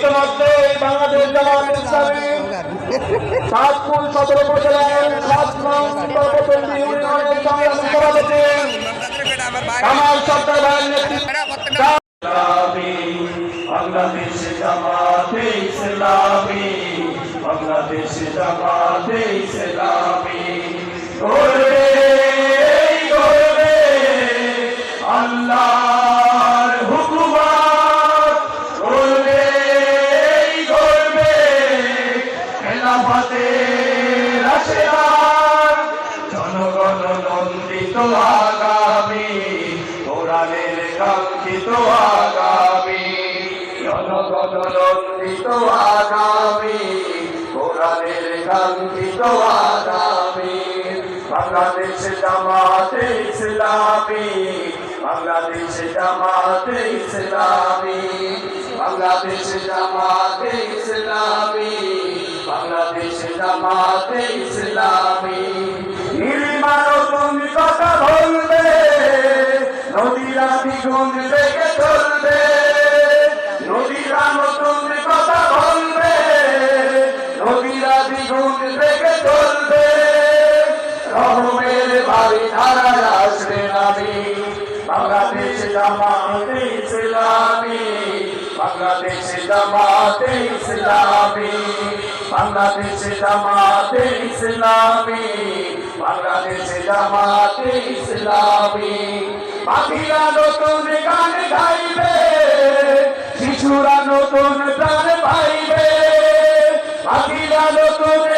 ইতিমধ্যে বাংলাদেশ জামাত ইসলামী সাতপুর সদর উপজেলার সাত নং সর্বতন্ত্রী ইউনিয়নের সংগ্রামী সভাপতি কামাল সরকার ভাইয়ের নেতৃত্বে বাংলাদেশ জামাতে ইসলামী বাংলাদেশ জামাতে ইসলামী বাংলাদেশ জামাতে ইসলামী। বাংলাদেশ জামাতে ইসলামী। বাংলাদেশ জামাতে ইসলামী। বাংলাদেশ জামাতে ইসলামী। কথা বলবে নদীরা দ্বিগুণ বেগে চলবে। শিশুরা নতুন প্রাণ পাইবে। নতুন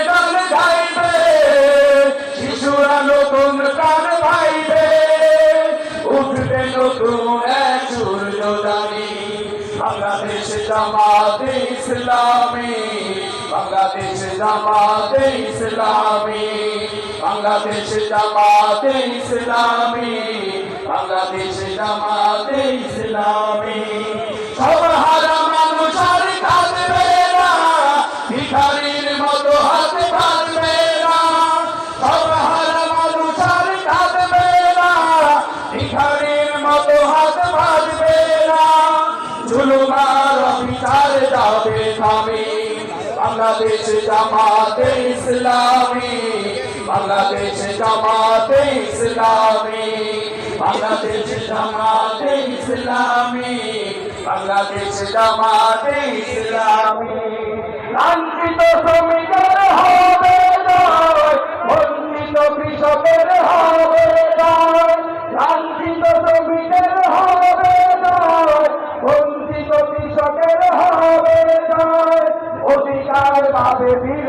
জামাতে ইসলামী বাংলাদেশ জামাত ইসলামী বাংলাদেশ জামাত ইসলামী বাংলাদেশ জামাত ইসলামী। সব হারা থামে বাংলাদেশ জামাতে ইসলামী, বাংলাদেশ জামাতে ইসলামী, বাংলাদেশ জামাতে ইসলামী, বাংলাদেশ জামাতে ইসলামী। লাঞ্ছিত শ্রমিকের হবে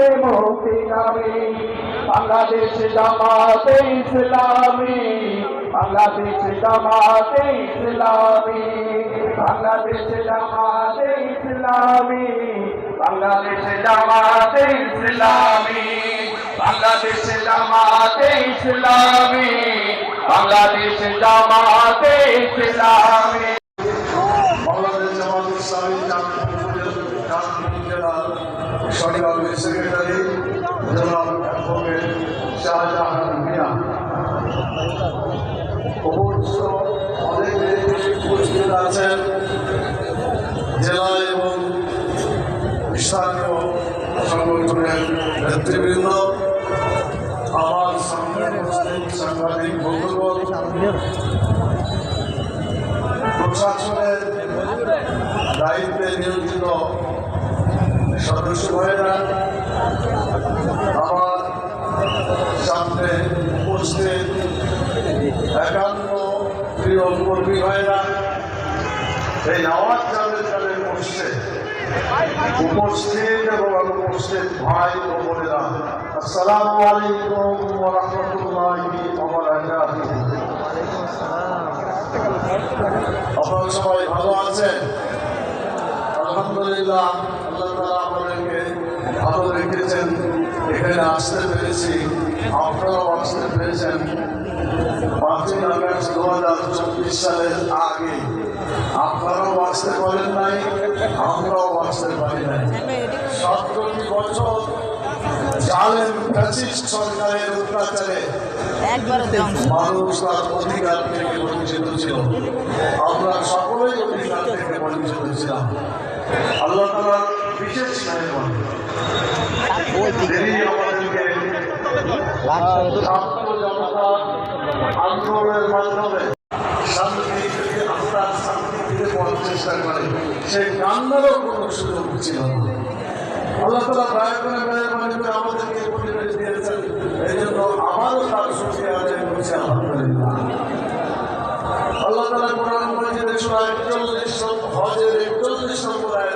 ফিরে মুক্তি নামে বাংলাদেশ জামাতে ইসলামী বাংলাদেশ জামাতে ইসলামী বাংলাদেশ জামাতে ইসলামী বাংলাদেশ জামাতে ইসলামী বাংলাদেশ জামাতে ইসলামী বাংলাদেশ জামাতে ইসলামী বাংলাদেশ জামাত ইসলামী চাঁদপুর জেলার সরকারি সেক্রেটারি জনাব অনেকে আছেন। জেলা এবং স্থানীয় সংগঠনের আমার সামনে সাংবাদিক বন্ধুগণ, প্রশাসনের দায়িত্বে নিয়োজিত সদস্য ভাইরা আমার সামনে উপস্থিত একান্ন প্রিয় কর্মী ভাইরা এই আওয়াজ যাদের যাদের বসছে। উপস্থিত এবং অনুপস্থিত ভাই ও বোনেরা, আসসালামু আলাইকুম ওয়া রাহমাতুল্লাহি ওয়া আপনারা সবাই ভালো আছেন? আলহামদুলিল্লাহ, আল্লাহ ভালো রেখেছেন এখানে আসতে পেরেছি আপনারাও আসতে পেরেছেন। পাঁচই আগস্ট দু হাজার চব্বিশ সালের আগে। আপনারাও আসতে পারেন নাই আমরাও আসতে পারি নাই। সতেরোটি বছর জালেম ফ্যাসিস্ট সরকারের অত্যাচারে মানুষ তার অধিকার থেকে বঞ্চিত ছিল। আমরা সকলেই অধিকার থেকে বঞ্চিত ছিলাম। আল্লাহ তালা বিশেষ আন্দোলনের মাধ্যমে আত্মার সেই কান্নারও কোনো সুযোগ ছিল আল্লাহ তালা আমাদেরকে পরিবেশ এই জন্য আমারও তার সুখে আদায় করছে আলহামদুলিল্লাহ আল্লাহ তালা কোরআন মজিদের সূরা 41 নম্বর হজের 41 নম্বর আয়াতে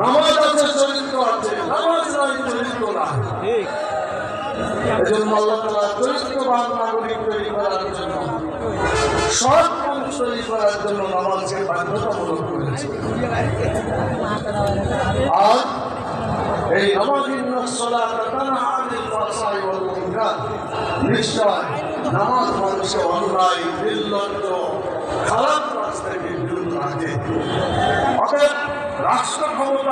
নামাজ আছে চরিত্র আছে। নামাজ নাই চরিত্র নাই। এজন্য আল্লাহ তাআলা চরিত্রবান নাগরিক তৈরি করার জন্য সৎ মানুষ তৈরি করার জন্য নামাজকে বাধ্যতামূলক করেছে। আর এই নামাজিন সালাত তানহা আনিল ফাহশাই ওয়াল মুনকার নিশ্চয় নামাজ মানুষকে অন্যায় নির্লজ্জ খারাপ কাজ থেকে। বিরত রাখে অতএব রাষ্ট্র ক্ষমতা